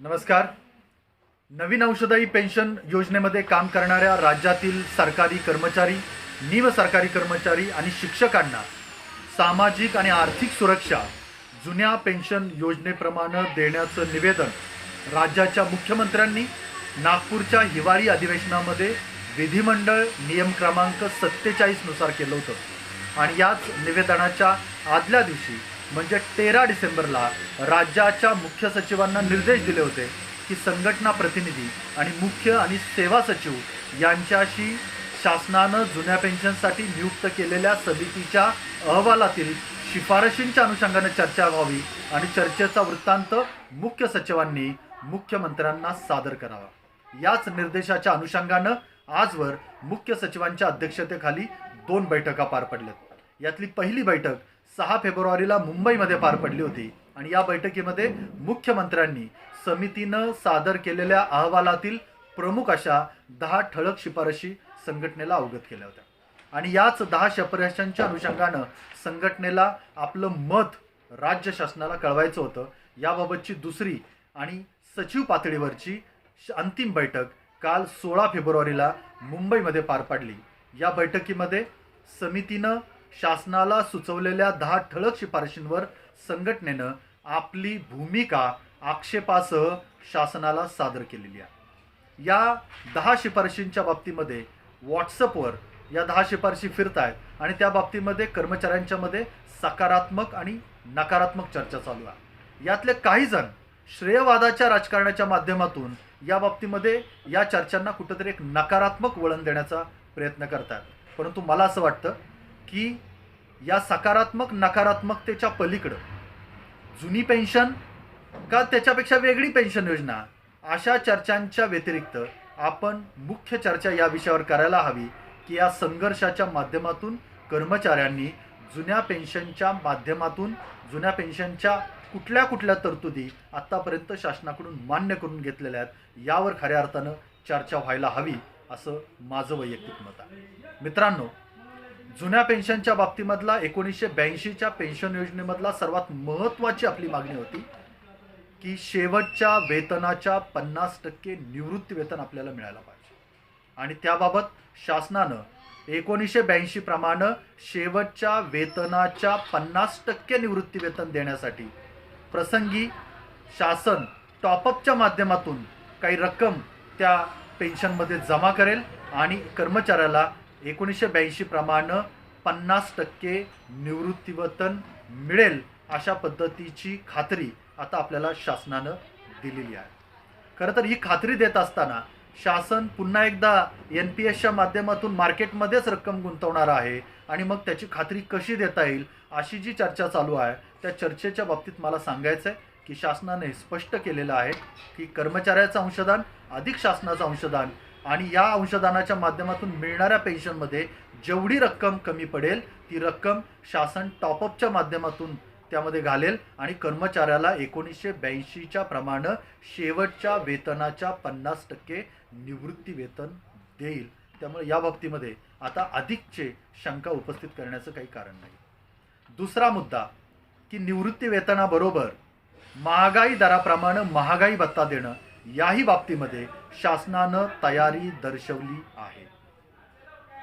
नमस्कार. नवीन औषधाई पेन्शन योजनेमध्ये काम करणाऱ्या राज्यातील सरकारी कर्मचारी निम सरकारी कर्मचारी आणि शिक्षकांना सामाजिक आणि आर्थिक सुरक्षा जुन्या पेन्शन योजनेप्रमाणे देण्याचं निवेदन राज्याच्या मुख्यमंत्र्यांनी नागपूरच्या हिवाळी अधिवेशनामध्ये विधिमंडळ नियम क्रमांक सत्तेचाळीसनुसार केलं होतं. आणि याच निवेदनाच्या आदल्या दिवशी म्हणजे तेरा डिसेंबरला राज्याच्या मुख्य सचिवांना निर्देश दिले होते की संघटना प्रतिनिधी आणि मुख्य आणि सेवा सचिव यांच्याशी शासनानं जुन्या पेन्शनसाठी नियुक्त केलेल्या समितीच्या अहवालातील शिफारशींच्या अनुषंगाने चर्चा व्हावी आणि चर्चेचा वृत्तांत मुख्य सचिवांनी मुख्यमंत्र्यांना सादर करावा. याच निर्देशाच्या अनुषंगानं आजवर मुख्य सचिवांच्या अध्यक्षतेखाली दोन बैठका पार पडल्यात. यातली पहिली बैठक सहा फेब्रुवारीला मुंबईमध्ये पार पडली होती. आणि या बैठकीमध्ये मुख्यमंत्र्यांनी समितीनं सादर केलेल्या अहवालातील प्रमुख अशा दहा ठळक शिफारशी संघटनेला अवगत केल्या होत्या. आणि याच दहा शिफारशांच्या अनुषंगानं संघटनेला आपलं मत राज्य शासनाला कळवायचं होतं. याबाबतची दुसरी आणि सचिव पातळीवरची श- अंतिम बैठक काल सोळा फेब्रुवारीला मुंबईमध्ये पार पाडली. या बैठकीमध्ये समितीनं शासनाला सुचवलेल्या दहा ठळक शिफारशींवर संघटनेनं आपली भूमिका आक्षेपासह शासनाला सादर केलेली आहे. या दहा शिफारशींच्या बाबतीमध्ये व्हॉट्सअपवर या दहा शिफारशी फिरत आहेत आणि त्या बाबतीमध्ये कर्मचाऱ्यांच्यामध्ये सकारात्मक आणि नकारात्मक चर्चा चालू आहे. यातले काही जण श्रेयवादाच्या राजकारणाच्या माध्यमातून या बाबतीमध्ये या चर्चांना कुठंतरी एक नकारात्मक वळण देण्याचा प्रयत्न करतात. परंतु मला असं वाटतं की या सकारात्मक नकारात्मकतेच्या पलीकडं जुनी पेन्शन का त्याच्यापेक्षा वेगळी पेन्शन योजना? अशा चर्चांच्या व्यतिरिक्त आपण मुख्य चर्चा या विषयावर करायला हवी की या संघर्षाच्या माध्यमातून कर्मचाऱ्यांनी जुन्या पेन्शनच्या माध्यमातून जुन्या पेन्शनच्या कुठल्या कुठल्या तरतुदी आत्तापर्यंत शासनाकडून मान्य करून घेतलेल्या आहेत यावर खऱ्या अर्थानं चर्चा व्हायला हवी असं माझं वैयक्तिक मत आहे. मित्रांनो जुन्या पेन्शनच्या बाबतीमधला एकोणीसशे ब्याऐंशीच्या पेन्शन योजनेमधला सर्वात महत्त्वाची आपली मागणी होती की शेवटच्या वेतनाच्या पन्नास टक्के निवृत्ती वेतन आपल्याला मिळायला पाहिजे. आणि त्याबाबत शासनानं एकोणीसशे ब्याऐंशीप्रमाणे शेवटच्या वेतनाच्या पन्नास टक्के निवृत्ती वेतन देण्यासाठी प्रसंगी शासन टॉपअपच्या माध्यमातून काही रक्कम त्या पेन्शनमध्ये जमा करेल आणि कर्मचाऱ्याला एकोणीसशे ब्याऐंशीप्रमाणं पन्नास टक्के निवृत्तीवेतन मिळेल अशा पद्धतीची खात्री आता आपल्याला शासनानं दिलेली आहे. खरं तर ही खात्री देत असताना शासन पुन्हा एकदा एन पी एसच्या माध्यमातून मार्केटमध्येच रक्कम गुंतवणार आहे आणि मग त्याची खात्री कशी देता येईल अशी जी चर्चा चालू आहे त्या चर्चेच्या बाबतीत मला सांगायचं आहे की शासनाने स्पष्ट केलेलं आहे की कर्मचाऱ्याचं अंशदान अधिक शासनाचं अंशदान आणि या अंशदानाच्या माध्यमातून मिळणाऱ्या पेन्शनमध्ये जेवढी रक्कम कमी पडेल ती रक्कम शासन टॉपअपच्या माध्यमातून त्यामध्ये घालेल आणि कर्मचाऱ्याला एकोणीसशे ब्याऐंशीच्या प्रमाणे शेवटच्या वेतनाच्या पन्नास टक्के निवृत्ती वेतन देईल. त्यामुळे या बाबतीमध्ये आता अधिकचे शंका उपस्थित करण्याचं काही कारण नाही. दुसरा मुद्दा की निवृत्ती वेतनाबरोबर महागाई दराप्रमाणे महागाई भत्ता देणं याही बाबतीमध्ये शासनानं तयारी दर्शवली आहे.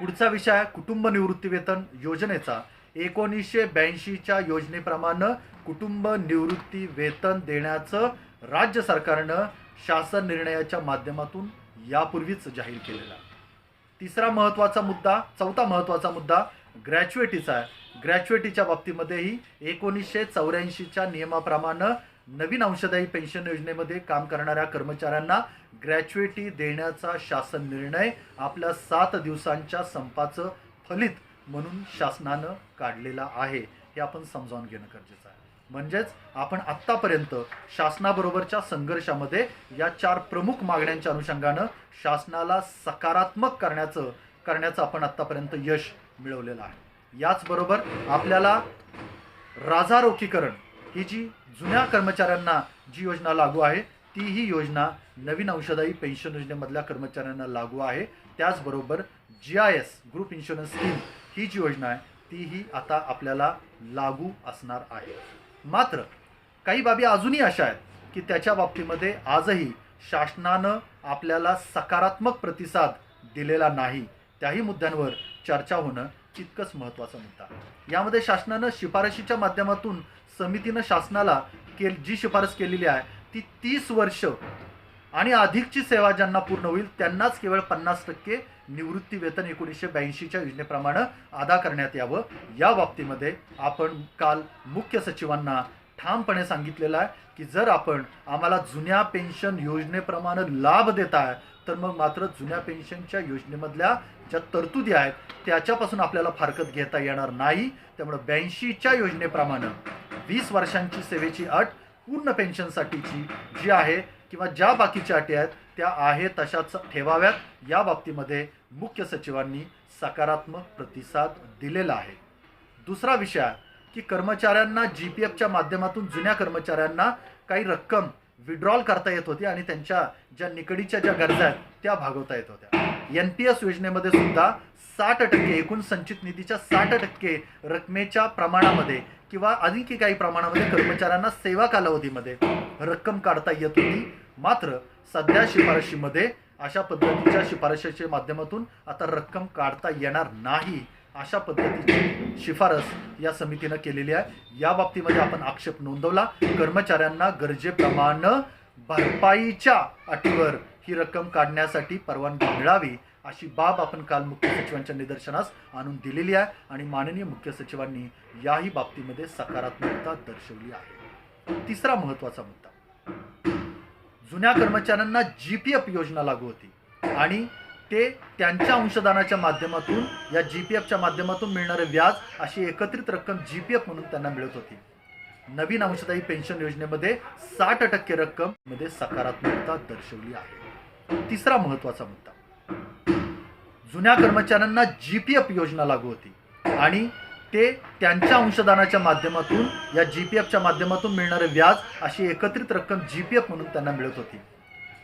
पुढचा विषय कुटुंब निवृत्ती वेतन योजनेचा. एकोणीसशे ब्याऐंशीच्या योजनेप्रमाणे कुटुंब निवृत्ती वेतन देण्याचं राज्य सरकारनं शासन निर्णयाच्या माध्यमातून यापूर्वीच जाहीर केलेला तिसरा महत्त्वाचा मुद्दा चौथा महत्त्वाचा मुद्दा ग्रॅच्युएटीचा आहे. ग्रॅच्युएटीच्या बाबतीमध्येही एकोणीसशे चौऱ्याऐंशीच्या नियमाप्रमाणे नवीन अंशदायी पेन्शन योजनेमध्ये काम करणाऱ्या कर्मचाऱ्यांना ग्रॅच्युएटी देण्याचा शासन निर्णय आपल्या सात दिवसांच्या संपाचं फलित म्हणून शासनानं काढलेला आहे. हे आपण समजावून घेणं गरजेचं आहे. म्हणजेच आपण आत्तापर्यंत शासनाबरोबरच्या संघर्षामध्ये या चार प्रमुख मागण्यांच्या अनुषंगानं शासनाला सकारात्मक करण्याचं करण्याचं आपण आत्तापर्यंत यश मिळवलेलं आहे. याचबरोबर आपल्याला राजारोखीकरण ही जी जुन्या कर्मचाऱ्यांना जी योजना लागू आहे ती ही योजना नवीन औषधाई पेन्शन योजनेमधल्या कर्मचाऱ्यांना लागू आहे. त्याचबरोबर G I S group insurance scheme ही जी योजना आहे तीही आता आपल्याला लागू असणार आहे. मात्र काही बाबी अजूनही अशा आहेत की त्याच्या बाबतीमध्ये आजही शासनानं आपल्याला सकारात्मक प्रतिसाद दिलेला नाही. त्याही मुद्द्यांवर चर्चा होणं तितकंच महत्त्वाचा मुद्दा. यामध्ये शासनानं शिफारशीच्या माध्यमातून समितीनं शासनाला के जी शिफारस केलेली आहे ती तीस वर्ष आणि अधिकची सेवा ज्यांना पूर्ण होईल त्यांनाच केवळ पन्नास टक्के निवृत्ती वेतन एकोणीसशे ब्याऐंशीच्या योजनेप्रमाणे अदा करण्यात यावं. या बाबतीमध्ये आपण काल मुख्य सचिवांना ठामपणे सांगितलेलं आहे की जर आपण आम्हाला जुन्या पेन्शन योजनेप्रमाणे लाभ देत आहे तर मग मात्र जुन्या पेन्शनच्या योजनेमधल्या ज्या तरतुदी आहेत त्याच्यापासून आपल्याला फारकत घेता येणार नाही. त्यामुळे ब्याऐंशीच्या योजनेप्रमाणे वीस वर्षांची सेवेची अट पूर्ण पेन्शनसाठीची जी आहे किंवा ज्या बाकीच्या अटी आहेत त्या आहे तशाच ठेवाव्यात. या बाबतीमध्ये मुख्य सचिवांनी सकारात्मक प्रतिसाद दिलेला आहे. दुसरा विषय आहे की कर्मचाऱ्यांना जी पी एफच्या माध्यमातून जुन्या कर्मचाऱ्यांना काही रक्कम विड्रॉल करता येत होती आणि त्यांच्या ज्या निकडीच्या ज्या गरजा आहेत त्या भागवता येत होत्या. एन पी एस योजनेमध्ये सुद्धा साठ टक्के एकूण संचित निधीच्या साठ टक्के रकमेच्या प्रमाणामध्ये किंवा आणखी काही प्रमाणामध्ये कर्मचाऱ्यांना सेवा कालावधीमध्ये रक्कम काढता येत होती. मात्र सध्या शिफारशीमध्ये अशा पद्धतीच्या शिफारशीच्या माध्यमातून आता रक्कम काढता येणार नाही. अशा पद्धतीची शिफारस या समितीनं केलेली आहे. या बाबतीमध्ये आपण आक्षेप नोंदवला. कर्मचाऱ्यांना गरजेप्रमाणे भरपाईच्या अटीवर ही रक्कम काढण्यासाठी परवानगी मिळावी अशी बाब आपण काल मुख्य सचिवांच्या निदर्शनास आणून दिलेली आहे आणि माननीय मुख्य सचिवांनी याही बाबतीमध्ये सकारात्मकता दर्शवली आहे. तिसरा महत्त्वाचा मुद्दा. जुन्या कर्मचाऱ्यांना जी पी एफ योजना लागू होती आणि ते त्यांच्या अंशदानाच्या माध्यमातून या जी पी एफच्या माध्यमातून मिळणारे व्याज अशी एकत्रित रक्कम जी पी एफ म्हणून त्यांना मिळत होती. नवीन अंशदायी पेन्शन योजनेमध्ये साठ टक्के रक्कममध्ये सकारात्मकता दर्शवली आहे. तिसरा महत्त्वाचा मुद्दा. जुन्या कर्मचाऱ्यांना जी पी एफ योजना लागू होती आणि ते त्यांच्या अंशदानाच्या माध्यमातून या जी पी एफच्या माध्यमातून मिळणारे व्याज अशी एकत्रित रक्कम जी पी एफ म्हणून त्यांना मिळत होती.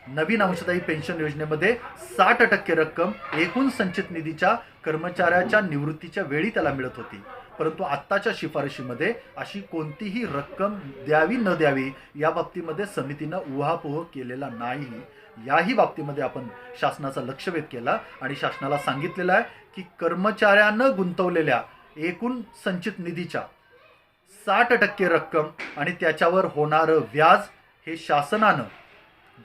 नवीन अंशदायी पेन्शन योजनेमध्ये साठ टक्के रक्कम एकूण संचित निधीच्या कर्मचाऱ्याच्या निवृत्तीच्या वेळी त्याला मिळत होती. परंतु आत्ताच्या शिफारशीमध्ये अशी कोणतीही रक्कम द्यावी न द्यावी या बाबतीमध्ये समितीनं उहापोह केलेला नाही. याही बाबतीमध्ये आपण शासनाचा लक्ष वेध केला आणि शासनाला सांगितलेलं आहे की कर्मचाऱ्यानं गुंतवलेल्या एकूण संचित निधीच्या साठ टक्के रक्कम आणि त्याच्यावर होणारं व्याज हे शासनानं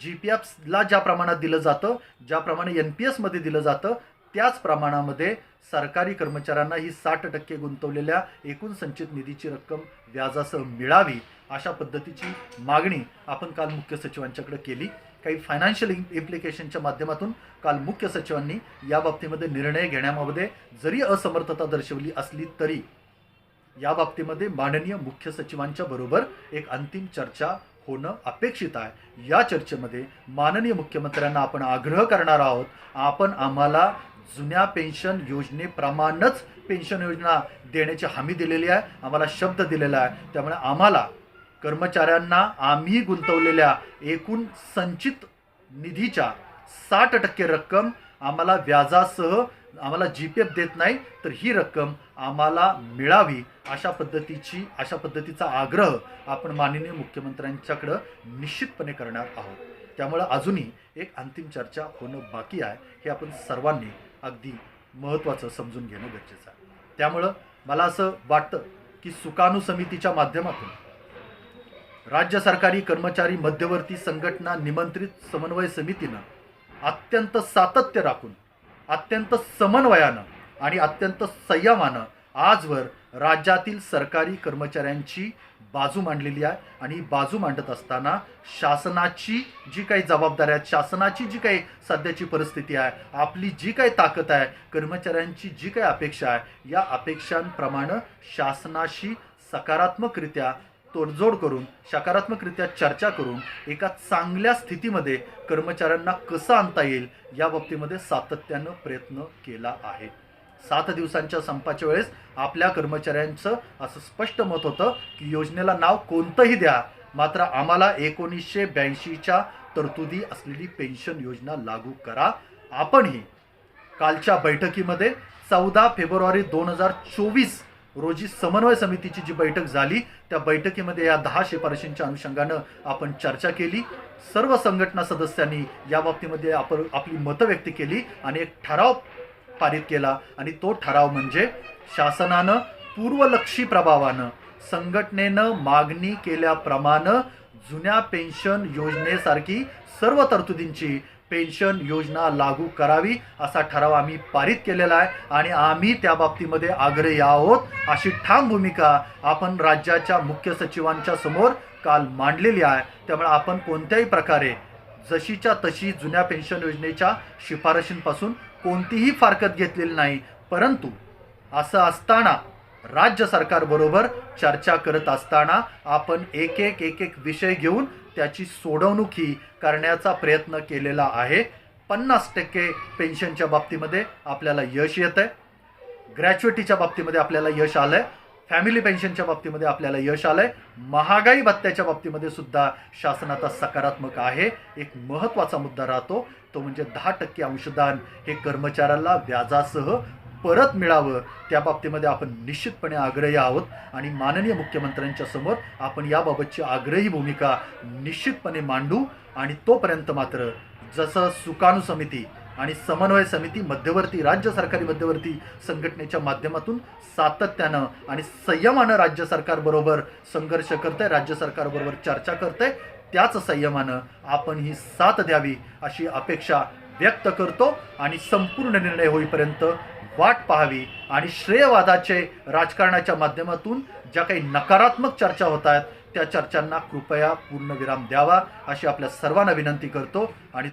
जी पी एफला ज्या प्रमाणात दिलं जातं ज्याप्रमाणे एन पी एसमध्ये दिलं जातं त्याच प्रमाणामध्ये सरकारी कर्मचाऱ्यांना ही साठ टक्के गुंतवलेल्या एकूण संचित निधीची रक्कम व्याजासह मिळावी अशा पद्धतीची मागणी आपण काल मुख्य सचिवांच्याकडे केली. काही फायनान्शियल इम्प्लिकेशनच्या माध्यमातून काल मुख्य सचिवांनी या बाबतीमध्ये निर्णय घेण्यामध्ये जरी असमर्थता दर्शवली असली तरी या बाबतीमध्ये माननीय मुख्य सचिवांच्या बरोबर एक अंतिम चर्चा होणं अपेक्षित आहे. या चर्चेमध्ये माननीय मुख्यमंत्र्यांना आपण आग्रह करणार आहोत आपण आम्हाला जुन्या पेन्शन योजनेप्रमाणेच पेन्शन योजना देण्याची हमी दिलेली आहे आम्हाला शब्द दिलेला आहे. त्यामुळे आम्हाला कर्मचाऱ्यांना आम्ही गुंतवलेल्या एकूण संचित निधीच्या साठ टक्के रक्कम आम्हाला व्याजासह आम्हाला जी पी एफ देत नाही तर ही रक्कम आम्हाला मिळावी अशा पद्धतीची अशा पद्धतीचा आग्रह आपण माननीय मुख्यमंत्र्यांच्याकडं निश्चितपणे करणार आहोत. त्यामुळं अजूनही एक अंतिम चर्चा होणं बाकी आहे हे आपण सर्वांनी अगदी महत्त्वाचं समजून घेणं गरजेचं आहे. त्यामुळं मला असं वाटतं की सुकाणू समितीच्या माध्यमातून राज्य सरकारी कर्मचारी मध्यवर्ती संघटना निमंत्रित समन्वय समितीनं अत्यंत सातत्य राखून अत्यंत समन्वयानं आणि अत्यंत संयमानं आजवर राज्यातील सरकारी कर्मचाऱ्यांची बाजू मांडलेली आहे. आणि बाजू मांडत असताना शासनाची जी काही जबाबदारी आहे शासनाची जी काही सध्याची परिस्थिती आहे आपली जी काही ताकद आहे कर्मचाऱ्यांची जी काही अपेक्षा आहे या अपेक्षांप्रमाणे शासनाशी सकारात्मकरित्या तोडजोड करून सकारात्मकरित्या चर्चा करून एका चांगल्या स्थितीमध्ये कर्मचाऱ्यांना कसं आणता येईल या बाबतीमध्ये सातत्यानं प्रयत्न केला आहे. सात दिवसांच्या संपाच्या वेळेस आपल्या कर्मचाऱ्यांचं असं स्पष्ट मत होतं की योजनेला नाव कोणतंही द्या मात्र आम्हाला एकोणीसशे ब्याऐंशीच्या तरतुदी असलेली पेन्शन योजना लागू करा. आपणही कालच्या बैठकीमध्ये चौदा फेब्रुवारी दोन हजार चोवीस रोजी समन्वय समितीची जी बैठक झाली त्या बैठकीमध्ये या दहा शिफारशींच्या अनुषंगानं आपण चर्चा केली. सर्व संघटना सदस्यांनी या बाबतीमध्ये आपण आपली मतं व्यक्त केली आणि एक ठराव पारित केला आणि तो ठराव म्हणजे शासनानं पूर्वलक्षी प्रभावानं संघटनेनं मागणी केल्याप्रमाणे जुन्या पेन्शन योजनेसारखी सर्व तरतुदींची पेन्शन योजना लागू करावी असा ठराव आम्ही पारित केलेला आहे आणि आम्ही त्या बाबतीमध्ये आग्रही आहोत अशी ठाम भूमिका आपण राज्याच्या मुख्य सचिवांच्या समोर काल मांडलेली आहे. त्यामुळे आपण कोणत्याही प्रकारे जशीच्या तशी जुन्या पेन्शन योजनेच्या शिफारशींपासून कोणतीही फारकत घेतलेली नाही परंतु असं असताना राज्य सरकारबरोबर चर्चा करत असताना आपण एक एक एक एक विषय घेऊन त्याची सोडवणुकी करण्याचा प्रयत्न केलेला आहे. पन्नास टक्के पेन्शनच्या बाबतीमध्ये आपल्याला यश येत आहे ग्रॅच्युइटीच्या बाबतीमध्ये आपल्याला यश आलं आहे फॅमिली पेन्शनच्या बाबतीमध्ये आपल्याला यश आलं आहे महागाई भत्त्याच्या बाबतीमध्ये सुद्धा शासनाचा सकारात्मक आहे. एक महत्त्वाचा मुद्दा राहतो. तो म्हणजे दहा टक्के अंशदान हे कर्मचाऱ्याला व्याजासह परत मिळावं त्या बाबतीमध्ये आपण निश्चितपणे आग्रही आहोत. आणि माननीय मुख्यमंत्र्यांच्या समोर आपण याबाबतची आग्रही भूमिका निश्चितपणे मांडू. आणि तोपर्यंत मात्र जसं सुकाणू समिती आणि समन्वय समिती मध्यवर्ती राज्य सरकारी मध्यवर्ती संघटनेच्या माध्यमातून सातत्यानं आणि संयमानं राज्य सरकारबरोबर संघर्ष करतंय राज्य सरकारबरोबर चर्चा करतंय त्याच संयमानं आपण ही साथ द्यावी अशी अपेक्षा व्यक्त करतो. आणि संपूर्ण निर्णय होईपर्यंत वाट पाहावी आणि श्रेयवादाचे राजकारणाच्या माध्यमातून ज्या काही नकारात्मक चर्चा होत आहेत त्या चर्चांना कृपया पूर्णविराम द्यावा अशी आपल्या सर्वांना विनंती करतो आणि